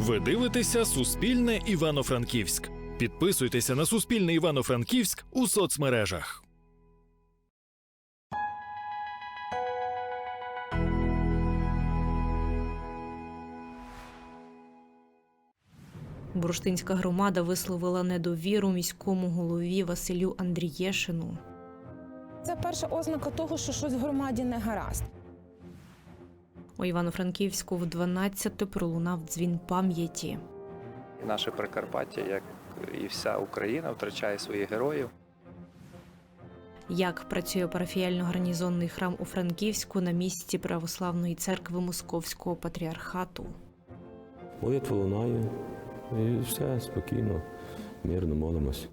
Ви дивитеся Суспільне Івано-Франківськ. Підписуйтеся на Суспільне Івано-Франківськ у соцмережах. Бурштинська громада висловила недовіру міському голові Василю Андрієшину. Це перша ознака того, що щось в громаді не гаразд. У Івано-Франківську в 12-те пролунав дзвін пам'яті. Наше Прикарпаття, як і вся Україна, втрачає своїх героїв. Як працює парафіяльно-гарнізонний храм у Франківську на місці православної церкви Московського патріархату. Молитва лунає, і все спокійно, мирно молимось.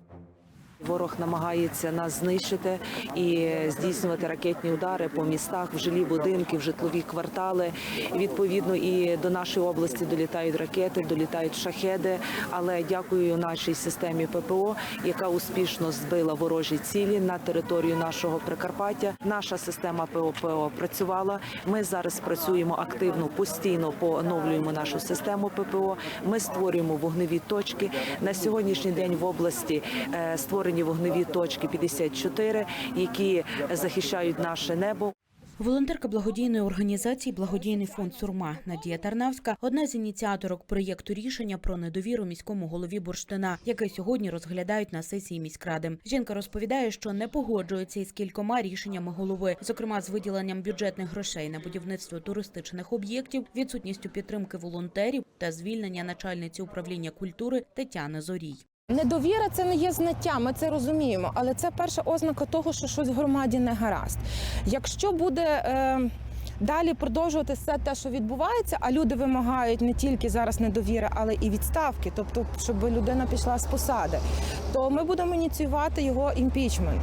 Ворог намагається нас знищити і здійснювати ракетні удари по містах, в жилі будинки, в житлові квартали. Відповідно, і до нашої області долітають ракети, долітають шахеди. Але дякую нашій системі ППО, яка успішно збила ворожі цілі на територію нашого Прикарпаття. Наша система ПОПО працювала. Ми зараз працюємо активно, постійно пооновлюємо нашу систему ППО. Ми створюємо вогневі точки. На сьогоднішній день в області е, створені вогневі точки 54, які захищають наше небо. Волонтерка благодійної організації Благодійний фонд Сурма Надія Тарнавська одна з ініціаторок проєкту рішення про недовіру міському голові Бурштина, яке сьогодні розглядають на сесії міськради. Жінка розповідає, що не погоджується із кількома рішеннями голови, зокрема з виділенням бюджетних грошей на будівництво туристичних об'єктів, відсутністю підтримки волонтерів та звільнення начальниці управління культури Тетяни Зорій. Недовіра це не є знаття, ми це розуміємо, але це перша ознака того, що щось в громаді не гаразд. Якщо буде е, далі продовжувати все те, що відбувається, а люди вимагають не тільки зараз недовіри, але і відставки, тобто, щоб людина пішла з посади, то ми будемо ініціювати його імпічмент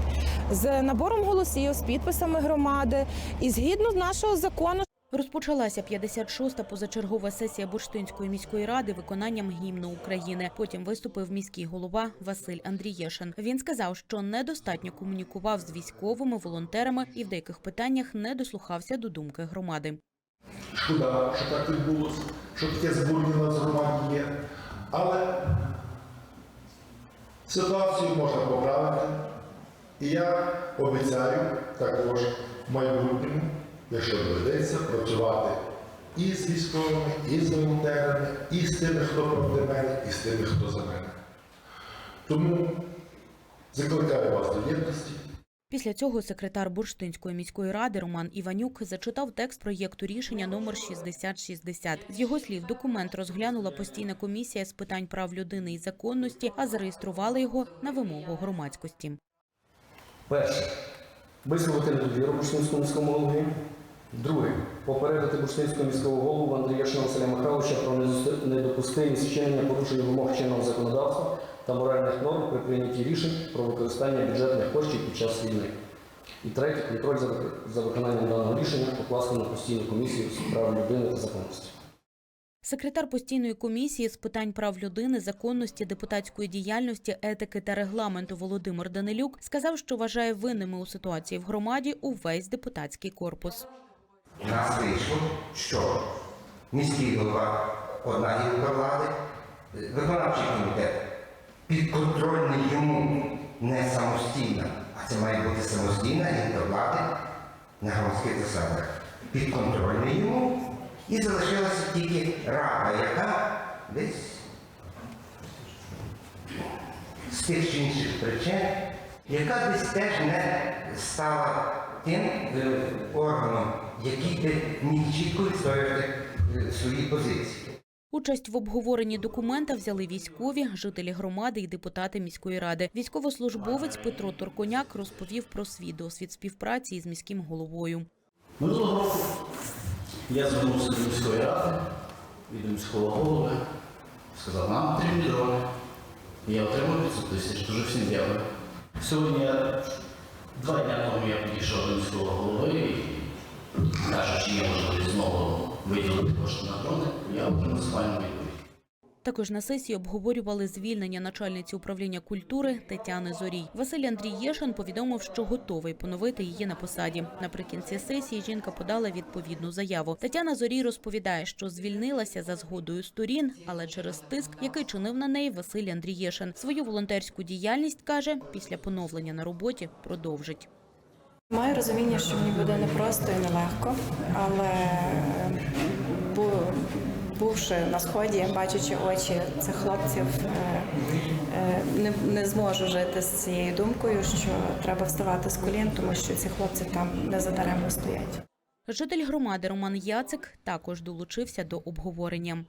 з набором голосів, з підписами громади і згідно нашого закону. Розпочалася 56-та позачергова сесія Бурштинської міської ради виконанням гімну України. Потім виступив міський голова Василь Андрієшин. Він сказав, що недостатньо комунікував з військовими волонтерами і в деяких питаннях не дослухався до думки громади. Шкода, що так відбулося, що таке збурення на громаді є. Але ситуацію можна поправити. І я обіцяю також в майбутньому, якщо доведеться, працювати і з військовими, і з волонтерами, і з тими, хто проти мене, і з тими, хто за мене. Тому закликаю вас до єдності. Після цього секретар Бурштинської міської ради Роман Іванюк зачитав текст проєкту рішення номер 6060. З його слів, документ розглянула постійна комісія з питань прав людини і законності, а зареєстрували його на вимогу громадськості. Перше. Висловити недовіру Бурштинському міському голові. Друге. Попередити Бурштинського міського голову Андрія Василя Михайловича про недопустимість вчинення порушення вимог чинного законодавства та моральних норм при прийнятті рішень про використання бюджетних коштів під час війни. І третє. Контроль за виконанням даного рішення покласти на постійну комісію з прав людини та законності. Секретар постійної комісії з питань прав людини, законності, депутатської діяльності, етики та регламенту Володимир Данилюк сказав, що вважає винними у ситуації в громаді увесь депутатський корпус. У нас вийшло, що міський голова одна гілка влади, виконавчий комітет підконтрольний йому не самостійна, а це має бути самостійна гілка влади на громадських засадах. Підконтрольний йому і залишилася тільки рада, яка десь з тих чи інших причин, яка десь теж не стала тим е, органом, який би міг чітко відстоювати е, свої позиції. Участь в обговоренні документа взяли військові, жителі громади і депутати міської ради. Військовослужбовець Петро Торконяк розповів про свій досвід співпраці із міським головою. Минулого року я звернувся до міської ради і до міського голови, сказав, нам потрібні дрони. І я отримав 500 тисяч, дуже всім дякую. Сьогодні я два дні тому я підійшов до міського голови і кажу, чи є можливість знову виділити кошти на дрони, я отримав з відповідь. Також на сесії обговорювали звільнення начальниці управління культури Тетяни Зорій. Василь Андрієшин повідомив, що готовий поновити її на посаді. Наприкінці сесії жінка подала відповідну заяву. Тетяна Зорій розповідає, що звільнилася за згодою сторін, але через тиск, який чинив на неї Василь Андрієшин. Свою волонтерську діяльність каже, після поновлення на роботі продовжить. Маю розуміння, що мені буде непросто і нелегко, але бувши на сході, бачачи очі цих хлопців, е, е, не, не зможу жити з цією думкою, що треба вставати з колін, тому що ці хлопці там не задаремно стоять. Житель громади Роман Яцик також долучився до обговорення.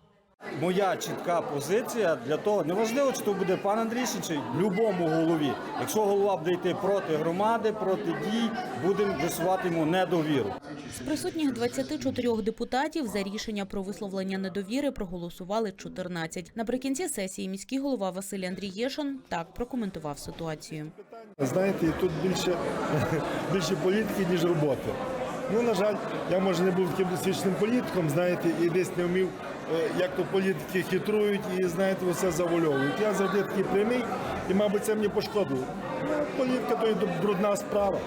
Моя чітка позиція для того, неважливо, чи то буде пан Андрійшин, чи любому голові. Якщо голова буде йти проти громади, проти дій, будемо висувати йому недовіру. З присутніх 24 депутатів за рішення про висловлення недовіри проголосували 14. Наприкінці сесії міський голова Василь Андрієшин так прокоментував ситуацію. Знаєте, тут більше, більше політики, ніж роботи. Ну, на жаль, я може не був таким досвідченим політиком, знаєте, і десь не вмів, як то політики хитрують і знаєте, усе завольовують. Я завжди такий прямий, і, мабуть, це мені пошкодило. Ну, Політика то є брудна справа.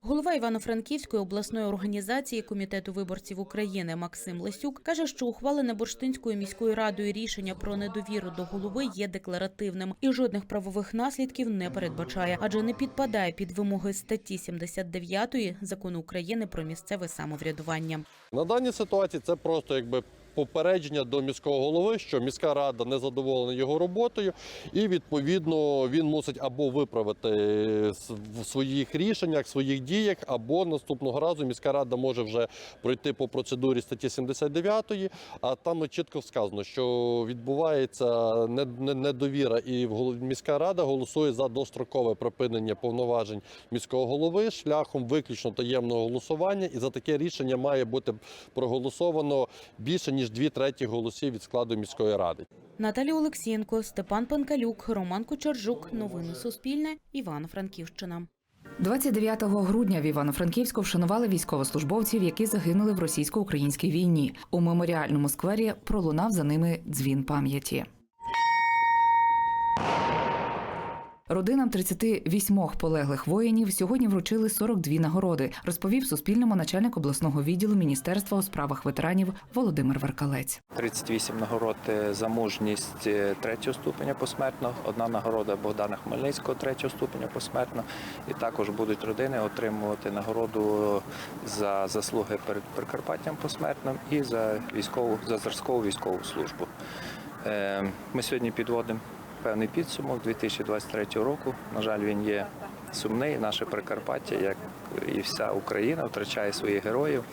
Голова Івано-Франківської обласної організації комітету виборців України Максим Лисюк каже, що ухвалене Бурштинською міською радою рішення про недовіру до голови є декларативним і жодних правових наслідків не передбачає, адже не підпадає під вимоги статті 79 закону України про місцеве самоврядування. На даній ситуації це просто якби попередження до міського голови, що міська рада не задоволена його роботою, і відповідно він мусить або виправити в своїх рішеннях, своїх діях, або наступного разу міська рада може вже пройти по процедурі статті 79, а там чітко сказано, що відбувається не- не- недовіра, і міська рада голосує за дострокове припинення повноважень міського голови шляхом виключно таємного голосування, і за таке рішення має бути проголосовано більше ніж дві треті голосів від складу міської ради. Наталі Олексієнко, Степан Панкалюк, Роман Кучержук. Новини Суспільне. Івано-Франківщина. 29 грудня в Івано-Франківську вшанували військовослужбовців, які загинули в російсько-українській війні. У меморіальному сквері пролунав за ними дзвін пам'яті. Родинам 38 полеглих воїнів сьогодні вручили 42 нагороди, розповів Суспільному начальник обласного відділу Міністерства у справах ветеранів Володимир Веркалець. 38 нагород е, за мужність е, третього ступеня посмертно, одна нагорода Богдана Хмельницького третього ступеня посмертно. І також будуть родини отримувати нагороду за заслуги перед Прикарпаттям посмертно і за військову за зразкову військову службу. Е, Ми сьогодні підводимо певний підсумок 2023 року. На жаль, він є сумний. Наше Прикарпаття, як і вся Україна, втрачає своїх героїв.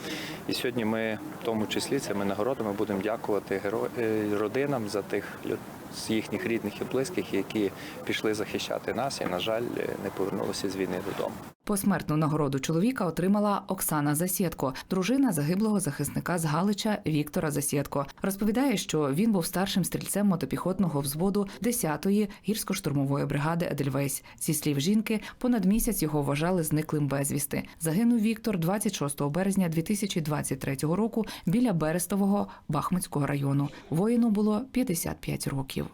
І сьогодні ми, в тому числі, цими нагородами будемо дякувати геро... е, родинам за тих люд- з їхніх рідних і близьких, які пішли захищати нас і, на жаль, не повернулися з війни додому. Посмертну нагороду чоловіка отримала Оксана Засєдко, дружина загиблого захисника з Галича Віктора Засєдко. Розповідає, що він був старшим стрільцем мотопіхотного взводу 10-ї гірсько-штурмової бригади Едельвейс. Зі слів жінки, понад місяць його вважали зниклим безвісти. Загинув Віктор 26 березня 2023 року біля Берестового Бахмутського району. Воїну було 55 років.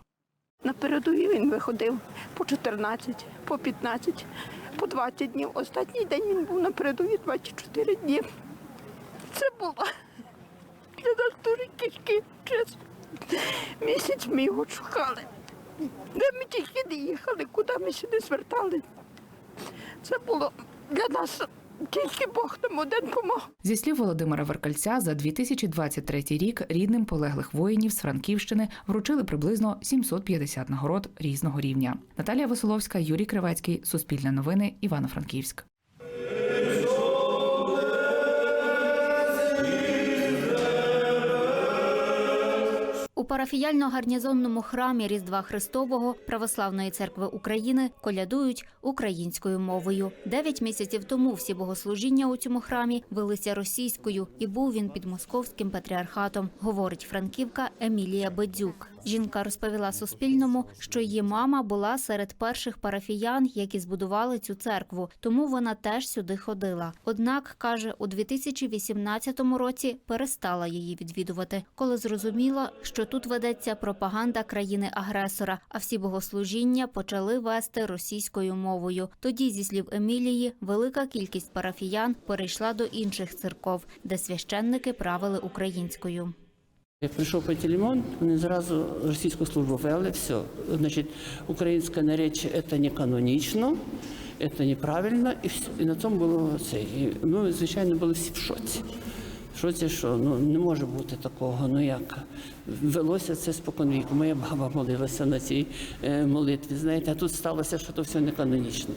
На передовій він виходив по 14, по 15, по 20 днів. Останній день він був на передовій 24 дні. Це було для нас дуже тяжкий час. Місяць ми його шукали. Де ми тільки не їхали, куди ми сюди звертали. Це було для нас тільки Бог нам один помог. Зі слів Володимира Веркальця, за 2023 рік рідним полеглих воїнів з Франківщини вручили приблизно 750 нагород різного рівня. Наталія Веселовська, Юрій Кривецький, Суспільне новини, Івано-Франківськ. Парафіяльно-гарнізонному храмі Різдва Христового Православної церкви України колядують українською мовою. Дев'ять місяців тому всі богослужіння у цьому храмі велися російською, і був він під московським патріархатом, говорить франківка Емілія Бедзюк. Жінка розповіла Суспільному, що її мама була серед перших парафіян, які збудували цю церкву, тому вона теж сюди ходила. Однак каже, у 2018 році перестала її відвідувати, коли зрозуміла, що тут ведеться пропаганда країни-агресора, а всі богослужіння почали вести російською мовою. Тоді, зі слів Емілії, велика кількість парафіян перейшла до інших церков, де священники правили українською. Як прийшов Пантелеймон, вони зразу російську службу ввели, все. Значить, українське наречі це не канонічно, це неправильно, і, все. і на цьому було це. І ми, звичайно, були всі в шоці. В шоці, що ну, не може бути такого, ну як. Велося це споконвіку. Моя баба молилася на цій е, молитві, знаєте, а тут сталося, що то все не канонічно.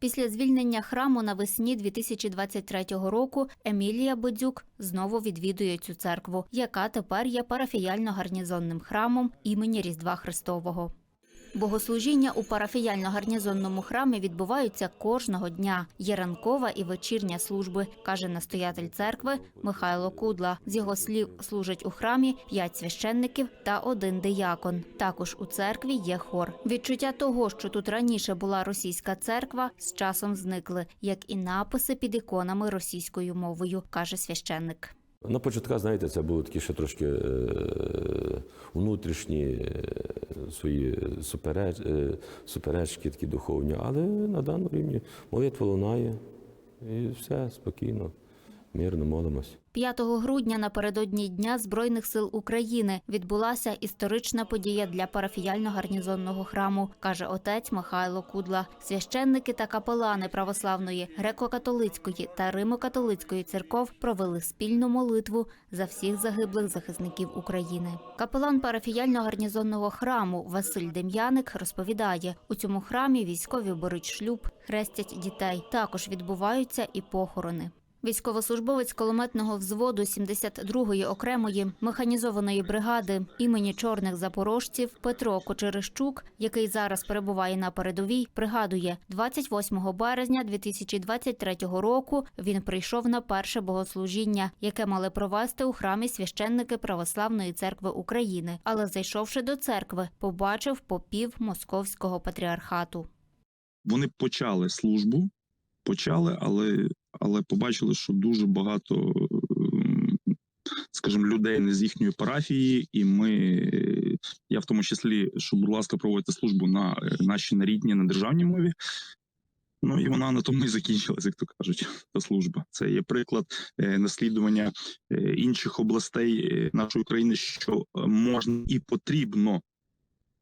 Після звільнення храму навесні 2023 року Емілія Бодзюк знову відвідує цю церкву, яка тепер є парафіяльно-гарнізонним храмом імені Різдва Христового. Богослужіння у парафіяльно-гарнізонному храмі відбуваються кожного дня. Є ранкова і вечірня служби, каже настоятель церкви Михайло Кудла. З його слів служать у храмі п'ять священників та один диякон. Також у церкві є хор. Відчуття того, що тут раніше була російська церква, з часом зникли, як і написи під іконами російською мовою, каже священник. На початках, знаєте, це були такі ще трошки е, внутрішні е, свої супереч, е, суперечки, такі духовні, але на даному рівні молитва лунає і все спокійно, мирно молимось. 5 грудня напередодні Дня Збройних сил України відбулася історична подія для парафіяльно-гарнізонного храму, каже отець Михайло Кудла. Священники та капелани православної, греко-католицької та римо-католицької церков провели спільну молитву за всіх загиблих захисників України. Капелан парафіяльно-гарнізонного храму Василь Дем'яник розповідає: у цьому храмі військові беруть шлюб, хрестять дітей. Також відбуваються і похорони. Військовослужбовець кулеметного взводу 72-ї окремої механізованої бригади імені чорних запорожців Петро Кочерищук, який зараз перебуває на передовій, пригадує, 28 березня 2023 року він прийшов на перше богослужіння, яке мали провести у храмі священники Православної церкви України. Але зайшовши до церкви, побачив попів московського патріархату. Вони почали службу, почали, але, але побачили, що дуже багато, ем, скажімо, людей не з їхньої парафії, і ми, я в тому числі, що, будь ласка, проводьте службу на е, нашій на рідній, на державній мові. Ну і вона на тому і закінчилась, як то кажуть, та служба. Це є приклад е, наслідування е, інших областей нашої країни, що можна і потрібно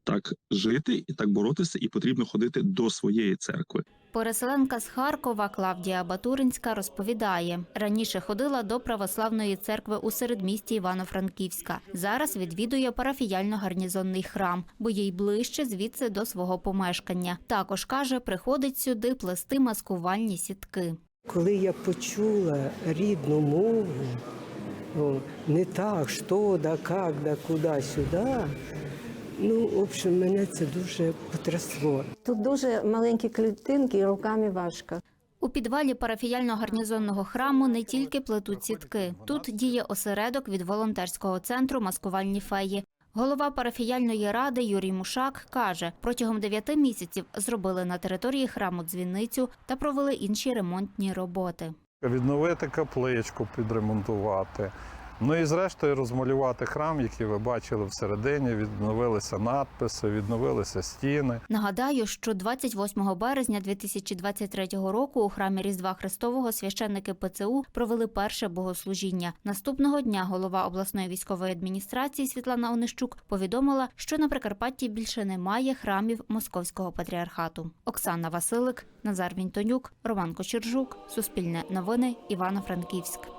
так жити, і так боротися, і потрібно ходити до своєї церкви. Переселенка з Харкова Клавдія Батуринська розповідає, раніше ходила до православної церкви у середмісті Івано-Франківська. Зараз відвідує парафіяльно-гарнізонний храм, бо їй ближче звідси до свого помешкання. Також каже, приходить сюди плести маскувальні сітки. Коли я почула рідну мову, не так, що, да, як, да, куди, сюди, ну, в общем, мене це дуже потрясло. Тут дуже маленькі клітинки, і руками важко. У підвалі парафіяльно-гарнізонного храму не тільки плетуть сітки. Тут діє осередок від волонтерського центру Маскувальні феї. Голова парафіяльної ради Юрій Мушак каже, протягом дев'яти місяців зробили на території храму дзвіницю та провели інші ремонтні роботи. Відновити капличку, підремонтувати. Ну і зрештою розмалювати храм, який ви бачили всередині. Відновилися надписи, відновилися стіни. Нагадаю, що 28 березня 2023 року у храмі Різдва Христового священники ПЦУ провели перше богослужіння. Наступного дня голова обласної військової адміністрації Світлана Онищук повідомила, що на Прикарпатті більше немає храмів Московського патріархату. Оксана Василик, Назар Вінтонюк, Роман Кочержук, Суспільне новини, Івано-Франківськ.